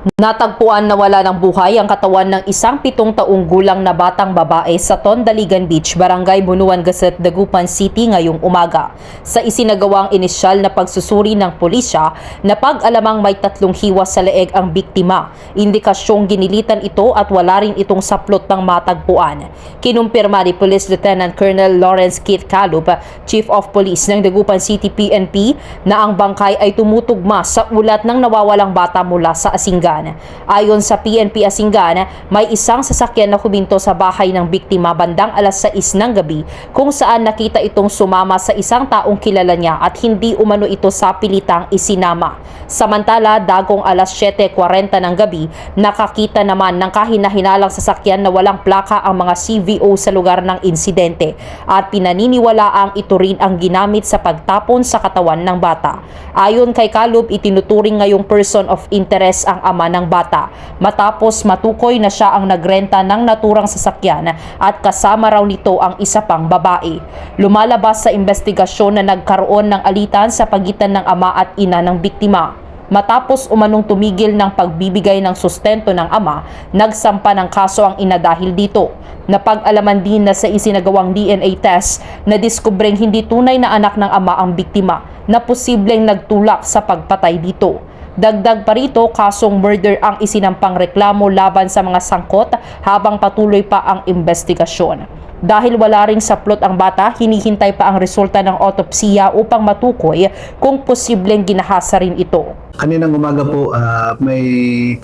Natagpuan na wala ng buhay ang katawan ng isang pitong taong gulang na batang babae sa Tondaligan Beach, Barangay Bunuan, Gasset, Dagupan City ngayong umaga. Sa isinagawang inisyal na pagsusuri ng pulisya, napag-alamang may tatlong hiwa sa leeg ang biktima. Indikasyong ginilitan ito at wala rin itong saplot ng matagpuan. Kinumpirma ni Police Lieutenant Colonel Lawrence Kit Calup, Chief of Police ng Dagupan City PNP, na ang bangkay ay tumutugma sa ulat ng nawawalang bata mula sa Asingan. Ayon sa PNP Asingan, may isang sasakyan na huminto sa bahay ng biktima bandang alas 6 ng gabi kung saan nakita itong sumama sa isang taong kilala niya at hindi umano ito sa pilitang isinama. Samantala, dagong alas 7.40 ng gabi, nakakita naman ng kahinahinalang sasakyan na walang plaka ang mga CVO sa lugar ng insidente at pinaniniwalaang ito rin ang ginamit sa pagtapon sa katawan ng bata. Ayon kay Kalub, itinuturing ngayong person of interest ang ama ng bata matapos matukoy na siya ang nagrenta ng naturang sasakyan at kasama raw nito ang isa pang babae. Lumalabas sa investigasyon na nagkaroon ng alitan sa pagitan ng ama at ina ng biktima. Matapos umanong tumigil ng pagbibigay ng sustento ng ama, nagsampa ng kaso ang ina dahil dito. Napag-alaman din na sa isinagawang DNA test na diskubreng hindi tunay na anak ng ama ang biktima na posibleng nagtulak sa pagpatay dito. Dagdag pa rito, kasong murder ang isinampang reklamo laban sa mga sangkot habang patuloy pa ang investigasyon. Dahil wala ring saplot ang bata, hinihintay pa ang resulta ng autopsiya upang matukoy kung posibleng ginahasa rin ito. Kaninang umaga po, ah, may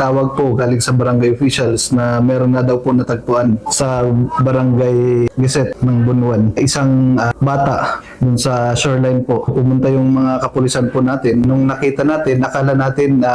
tawag po galing sa barangay officials na meron na daw po natagpuan sa barangay Geset ng Bunuan. Isang ah, bata dun sa shoreline po. Pumunta yung mga kapulisan po natin. Nung nakita natin, nakala natin na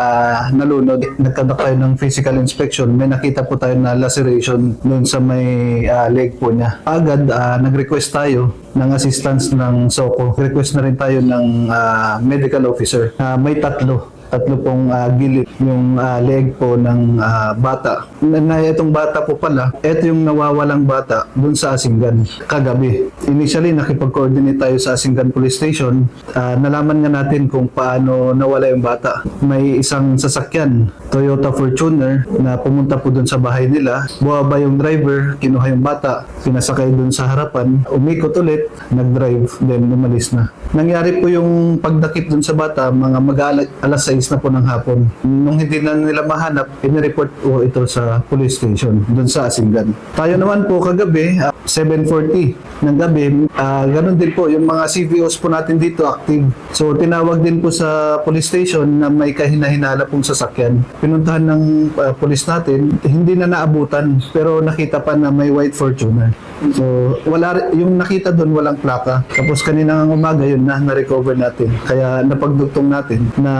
nalunod. Nagkadak tayo ng physical inspection. May nakita po tayo na laceration dun sa may ah, leg po niya. Agad, ah, nag-request tayo ng assistance ng SOCO. Request na rin tayo ng ah, medical officer. na may tatlo tatlo pong ah, gilid yung ah, leg po ng ah, bata. Na, itong bata po pala, ito yung nawawalang bata dun sa Asinggan kagabi. Initially, nakipag-coordinate tayo sa Asinggan Police Station. Ah, nalaman nga natin kung paano nawala yung bata. May isang sasakyan, Toyota Fortuner, na pumunta po dun sa bahay nila. Buwaba yung driver, kinuha yung bata, pinasakay dun sa harapan, umikot ulit, nag-drive, then umalis na. Nangyari po yung pagdakip dun sa bata, mga mag alas 6 na po ng hapon. Nung hindi na nila mahanap, pinireport po ito sa police station dun sa Asinggan. Tayo naman po kagabi, ah, 7.40 ng gabi, ah, ganun din po yung mga CVOs po natin dito active. So tinawag din po sa police station na may kahinahinala pong sasakyan. Pinuntahan ng ah, police natin, hindi na naabutan pero nakita pa na may white Fortuner. So wala yung nakita doon walang plaka. Tapos kanina ng umaga yun na na-recover natin. Kaya napagdugtong natin na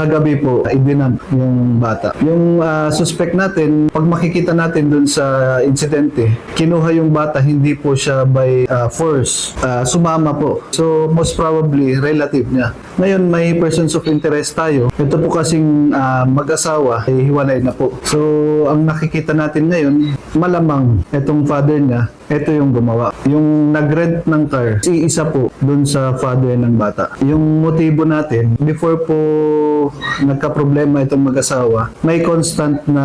kagabi po ibinam yung bata. Yung ah, suspect natin, pag makikita natin doon sa insidente, kinuha yung bata hindi po siya by ah, force. Ah, sumama po. So most probably relative niya. Ngayon may persons of interest tayo. Ito po kasing ah, mag-asawa ay hiwalay na po. So ang nakikita natin ngayon, malamang itong father niya ito yung gumawa. Yung nag-rent ng car, si isa po dun sa father ng bata. Yung motibo natin, before po nagka-problema itong mag-asawa, may constant na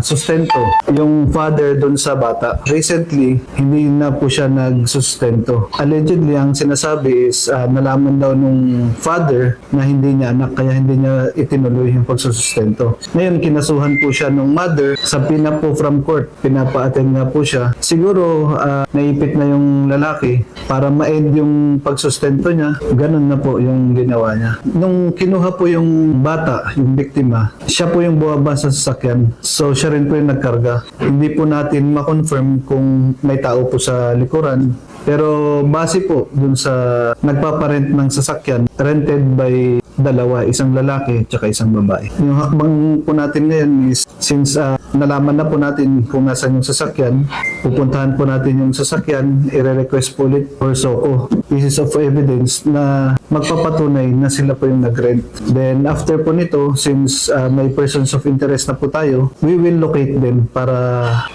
sustento yung father dun sa bata. Recently, hindi na po siya nagsustento. Allegedly, ang sinasabi is ah, nalaman daw nung father na hindi niya anak kaya hindi niya itinuloy yung pagsusustento. Ngayon, kinasuhan po siya nung mother sa pina po from court. Pinapa-attend nga po siya. Siguro, ah, naipit na yung lalaki para ma-end yung pagsustento niya. Ganun na po yung ginawa niya. Nung kinuha po yung bata, yung biktima, siya po yung buwaba sa sasakyan. So, siya rin po yung nagkarga. Hindi po natin ma-confirm kung may tao po sa likuran. Pero base po dun sa nagpaparent ng sasakyan, rented by dalawa, isang lalaki at isang babae. Yung hakbang po natin ngayon is since ah, nalaman na po natin kung nasan yung sasakyan, pupuntahan po natin yung sasakyan, i-request po ulit for SOCO, pieces of evidence na magpapatunay na sila po yung nag-rent. Then after po nito, since ah, may persons of interest na po tayo, we will locate them para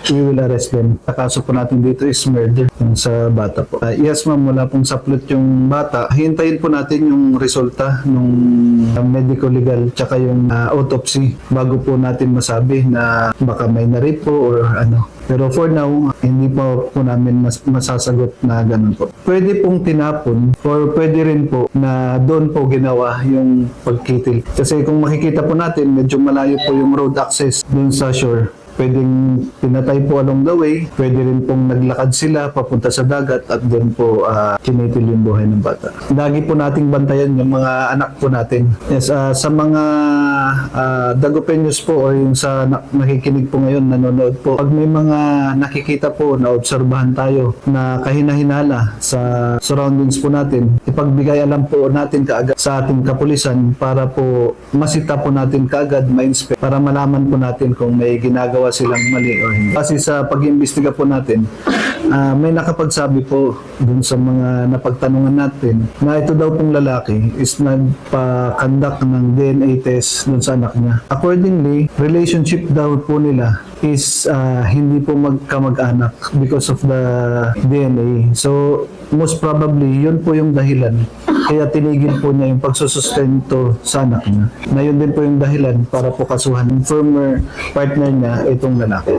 we will arrest them. Kaso po natin dito is murder yung sa bata po. Ah, yes ma'am, wala pong saplot yung bata. Hintayin po natin yung resulta ng medical legal tsaka yung ah, autopsy bago po natin masabi na baka may na-rape po or ano. Pero for now, hindi po po namin mas, masasagot na ganun po. Pwede pong tinapon or pwede rin po na doon po ginawa yung pagkitil. Kasi kung makikita po natin, medyo malayo po yung road access doon sa shore pwedeng pinatay po along the way, pwede rin pong naglakad sila papunta sa dagat at doon po uh, kinitil yung buhay ng bata. Lagi po nating bantayan yung mga anak po natin. Yes, ah, sa mga uh, Dagopenyos po or yung sa na- nakikinig po ngayon, nanonood po, pag may mga nakikita po na obserbahan tayo na kahinahinala sa surroundings po natin, ipagbigay alam po natin kaagad sa ating kapulisan para po masita po natin kaagad, ma-inspect para malaman po natin kung may ginagawa silang mali o hindi. Kasi sa pag-imbestiga po natin, ah, may nakapagsabi po dun sa mga napagtanungan natin na ito daw pong lalaki is nagpa-conduct ng DNA test dun sa anak niya. Accordingly, relationship daw po nila is ah, hindi po magkamag-anak because of the DNA. So, most probably, yun po yung dahilan. Kaya tinigil po niya yung pagsusustento sa anak niya. Na yun din po yung dahilan para po kasuhan ng former partner niya itong lalaki.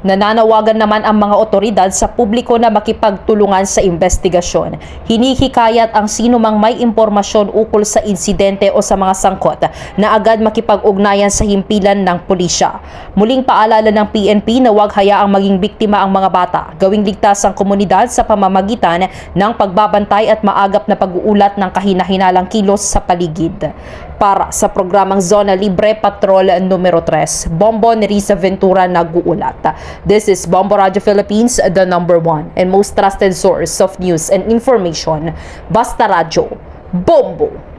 Nananawagan naman ang mga otoridad sa publiko na makipagtulungan sa investigasyon. Hinihikayat ang sino mang may impormasyon ukol sa insidente o sa mga sangkot na agad makipag-ugnayan sa himpilan ng pulisya. Muling paalala ng PNP na huwag hayaang maging biktima ang mga bata. Gawing ligtas ang komunidad sa pamamagitan ng pagbabantay at maagap na pag-uulat ng kahinahinalang kilos sa paligid. Para sa programang Zona Libre Patrol numero 3, Bombo Nerissa Ventura nag-uulat. This is Bombo Radio Philippines, the number one and most trusted source of news and information. Basta Radio, Bombo!